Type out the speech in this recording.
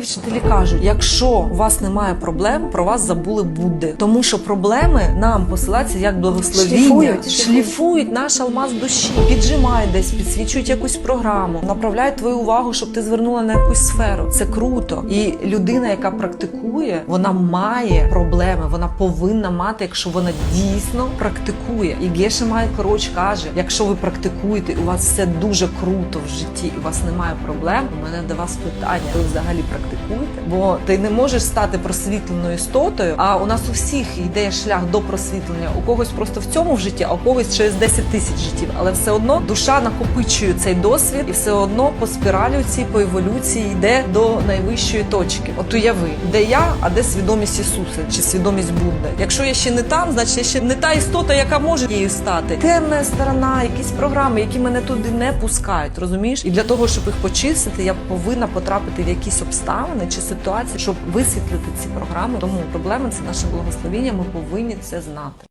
мої вчителі кажуть: якщо у вас немає проблем, про вас забули Будди. Тому що проблеми нам посилаються як благословіння, Шліфують, шліфують наш алмаз душі, піджимають десь, підсвічують якусь програму, направляють твою увагу, щоб ти звернула на якусь сферу. Це круто. І людина, яка практикує, вона має проблеми, вона повинна мати, якщо вона дійсно практикує. І Геша Майкл Роч каже: якщо ви практикуєте, у вас все дуже круто в житті, у вас немає проблем. У мене до вас питання: ви взагалі практикуєте? Бо ти не можеш стати просвітленою істотою. А у нас у всіх йде шлях до просвітлення. У когось просто в цьому в житті, а у когось через 10 тисяч життів. Але все одно душа накопичує цей досвід, і все одно по спіралі цій по еволюції йде до найвищої точки. От уяви, де я, а де свідомість Ісуса чи свідомість Будди. Якщо я ще не там, значить я ще не та істота, яка може її стати. Темна сторона, якісь програми, які мене туди не пускають. Розумієш? І для того, щоб їх почистити, я повинна потрапити в якісь обставини чи ситуації, щоб висвітлити ці програми. Тому проблема це наше благословіння. Ми повинні це знати.